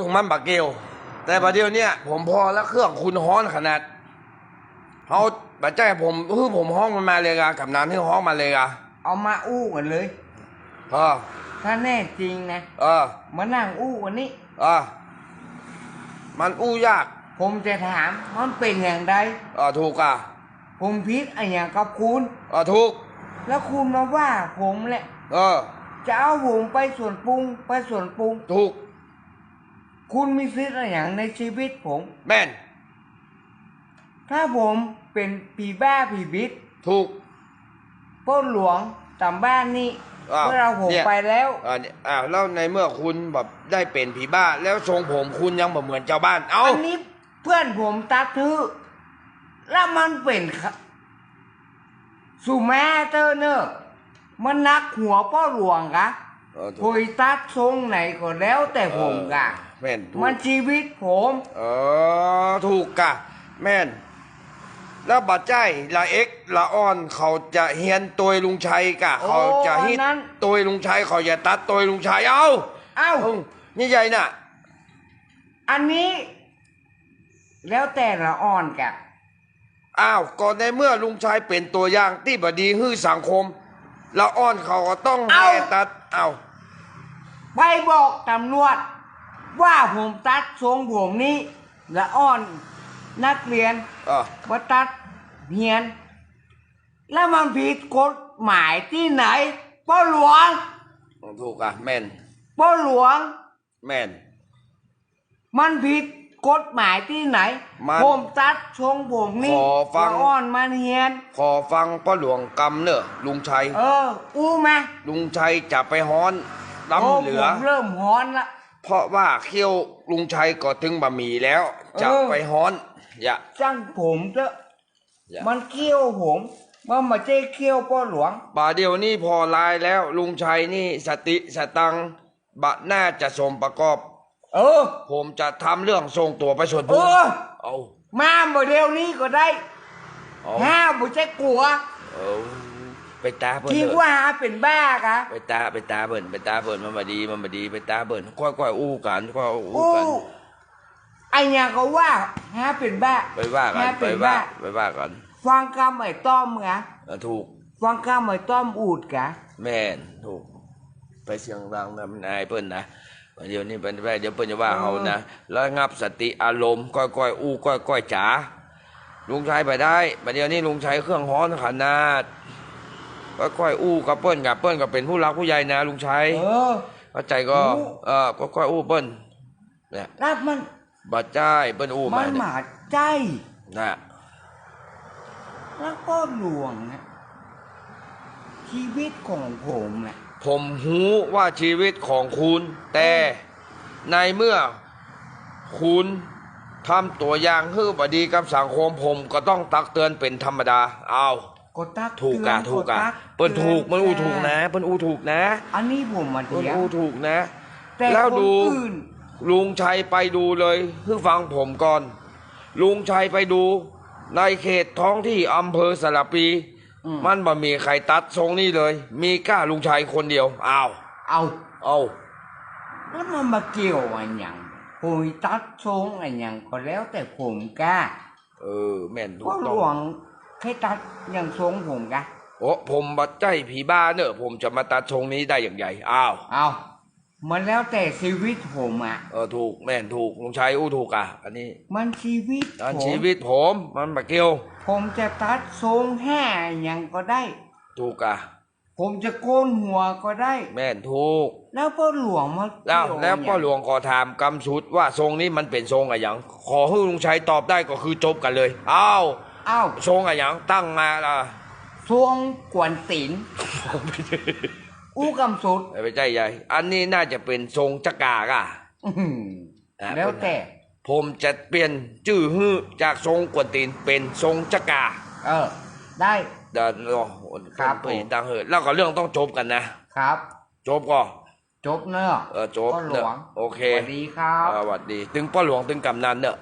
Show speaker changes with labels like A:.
A: ถุงมันบักเกลแต่ประเดี๋ยวเนี้ยผมพอแล้วเครื่องคุณฮ้อนขนาดเขาบัดใจผมคือผมห้องมันมาเลยกะกับนานที่ห้องมาเลยกะ
B: เอามาอู้กันเลย
A: เออ
B: ถ้าแน่จริงนะ
A: เออ
B: มานั่งอู้กันนี้
A: เออมันอู้ยาก
B: ผมจะถามมันเป็นอย่างไร
A: เออถูกอะ
B: ผมพิษอะไรอย่างกับคุณ
A: เออถูก
B: แล้วคุณมาว่าผมแหละ
A: เออ
B: จะเอาผมไปส่วนปรุงไปส่วนปรุง
A: ถูก
B: คุณมีสิทธิ์อะไรอย่างในชีวิตผม
A: แม่น
B: ถ้าผมเป็นผีบ้าผีบิด
A: ถูก
B: ปล้นหลวงตามบ้านนี่
A: อ้าว
B: เมื่อเราผม
A: เนี่ย
B: ไปแล้ว
A: เออเนี่ยอ้าวแล้วในเมื่อคุณแบบได้เป็นผีบ้า แล้วทรงผมคุณยังแบบเหมือนเจ้าบ้าน เอ้า
B: อันนี้เพื่อนผมตัดทือแล้วมันเป็นครับสุแม่เตอร์เนอร์มันนักหัวป้อหลวงกะ
A: เออถู
B: คุ
A: ก
B: ยตัดทรงไหนก็แล้วแต่ผมกะ
A: แม่นถูก
B: มันชีวิตผม
A: เออถูกกะ แม่น แล้วบัดใจละเอ็กละอ้อนเขาจะเฮียนตัวลุงชัยกะ เขาจะฮิต
B: นั้น
A: ตัวลุงชัยเขาจะตัดตัวลุงชัยเอ้า
B: เอ้า
A: เอ้านี่ใหญ่น่ะ
B: อันนี้ แล้วแต่ละอ่อนกะ
A: อ้าวก่อนในเมื่อลุงชัยเป็นตัวอย่างที่บดีฮื้อสังคม ละอ้อนเขาก็ต้อง
B: เอ้า
A: แห่ตัด เอ้า
B: ไปบอกตำรวจ ว่าผมตัดทรงผมนี้ละอ่อนนักเรียน
A: เออ
B: ว่าตัดเฮียน แล้วมันผิดกฎหมายที่ไหนป้อหลวง
A: ถูกอะแม่น
B: ป้อหลวง
A: แม่น
B: มันผิด กฎหมายที่ไหน
A: มัน
B: ผมตัดทรงผมนี่
A: ขอฟัง
B: ละอ่อนมันเฮียน
A: ขอฟังพ่อหลวงกำเนอะลุงชัย
B: เออ อู้ไหม
A: ลุงชัยจะไปฮ้อน
B: โอ้
A: ล้ำเหลือ
B: ผมเริ่มฮ้อนละ
A: เพราะว่าเขี้ยวลุงชัยก็ถึงบะหมี่แล้ว จะ
B: เออ
A: ไปฮ้อนอย่า
B: จ้างผมเถอะ
A: อย่า
B: มันเคี้ยวผมมันมาเจ๊เคี้ยวป้อหลวง
A: ป่าเดียวนี่พอลายแล้วลุงชัยนี่สติสตังค์บะน่าจะสมประกอบ
B: เออ
A: ผมจะทำเรื่องส่งตัวไปส่วน
B: เอ
A: บุญ
B: อ
A: เอา
B: มาโมเดลนี้ก็ได้
A: เอา
B: ห้าบุเจ๊กลัว
A: เอาไปตาเบิ่น
B: คิด
A: เถอะ
B: ว่าเป็นบ้ากะ
A: ไปตาไปตาเบิ่นไปตาเบิ่นมันมาดีมันมาดีไปตาเบิ่นค่อยๆอู้กันค่อยๆอู้
B: อู้
A: กัน
B: ไอ้เนี่ยเขาว่าฮะเป็นบ้า
A: ไปว่ากัน
B: ฮะ
A: ไป
B: เป็น
A: ว่า
B: บ้า
A: ไปว่ากัน
B: ฟังคำไอ้ต้อมกะ
A: เออถูก
B: ฟังคำไอ้ต้อมอูดกะ
A: แม่นถูก ไปเสียงดังทำนายเพิ่นนะ เดี๋ยวนี้เป็นไปเดี๋ยวเพิ่นจะว่าเฮานะแล้วงับสติอารมณ์ก้อยๆอู้ก้อยๆจ๋าลุงชัยไปได้ประเดี๋ยวนี้ลุงชัยเครื่องฮ้อนขนาดก้อยๆอู้กับเปิ้นกับเปิ้นก็เป็นผู้รักผู้ใหญ่นะ ลุงชัย
B: เออ
A: เข้าใจก็
B: อู้
A: เออก้อยๆอู้เปิ้นเนี่ย
B: รับมัน
A: บัดจ้ายเปิ้นอู้
B: มั
A: มาน
B: ห
A: เนี่ย
B: มาใจ
A: นะ
B: แล้วก็หลวงนะชีวิตของผมนะ
A: ผมหูว่าชีวิตของคุณ แต่ในเมื่อคุณทำตัวอย่างฮื้อบดีกับสังคมผมก็ต้องตักเตือนเป็นธรรมดา เอา
B: ก็ตัก
A: ถูกกะ
B: เตือน
A: ถูกกะ
B: ตั
A: เปิ้นถูก
B: ตื
A: มันอู้ถูกนะเปิ้นอู้ถูกนะ
B: อันนี้ผมมา
A: เปิ้น
B: เถียง
A: อู้ถูกนะ
B: แต่
A: แล้ว
B: คน
A: ดู
B: อื่น
A: ลุงชัยไปดูเลยคือฟังผมก่อน ลุงชัยไปดู ในเขตท้องที่อำเภอสระปี
B: อื ม
A: มันบ่มีใครตัดทรงนี้เลย มีก้าลุงชัยคนเดียวอ้าว
B: เอา
A: เอา
B: แล้วมันมาเกี่ยวอะไรอย่างผมตัดทรงอะไรอย่างก็แล้วแต่ผมกล้า
A: เออ แม่นถู
B: ก็
A: ก
B: หล
A: ต้อง
B: วงให้ตัดอย่างทรงผมกะ
A: โอ้ผมบัดใจผีบ้าเนอะผมจะมาตัดทรงนี้ได้อย่างใหญ่อ้าว
B: เอา มันแล้วแต่ชีวิตผมอะ
A: เออถูกแม่นถูกลุงชัยอู้ถูกอะ อันนี้
B: มันชีวิต
A: อัน
B: ผม
A: ชีวิตผมมันมาเกี่ยว
B: ผมจะตัดทรงแห่อย่างก็ได้
A: ถูกอะ
B: ผมจะโกนหัวก็ได้
A: แม่นถูก
B: แล้วพ่อหลวงมา
A: แล้ว
B: เกี่ย
A: แล้วพ่อหลวงขอถามกำชุดว่าทรงนี้มันเป็นทรงอะไรอย่างขอให้ลุงชัยตอบได้ก็คือจบกันเลยอ้าว
B: อ้าว
A: ทรงอะไรอย่างตั้งมาละ
B: ทรงกวนตีน อู้กำสุด
A: ไม่ใจใหญ่อันนี้น่าจะเป็นทรงจักรากะ
B: อื้อหือ
A: อะ
B: แล้วแต่
A: ผมจะเปลี่ยนชื่อฮื้อจากทรงกวนตีนเป็นทรงจักรา
B: เออ ได้
A: เดี๋ยวรอ
B: ครับ
A: ไปตังเหอะแล้วก็เรื่องต้องจบกันนะ
B: ครับ
A: จบก็
B: จบเนอะ
A: เออจบ
B: พ่อหล
A: เนอะ
B: วง
A: โอเค
B: สวัสดีครับ
A: สวัสดี ถึงพ่อหลวงถึงกำนันเนอะ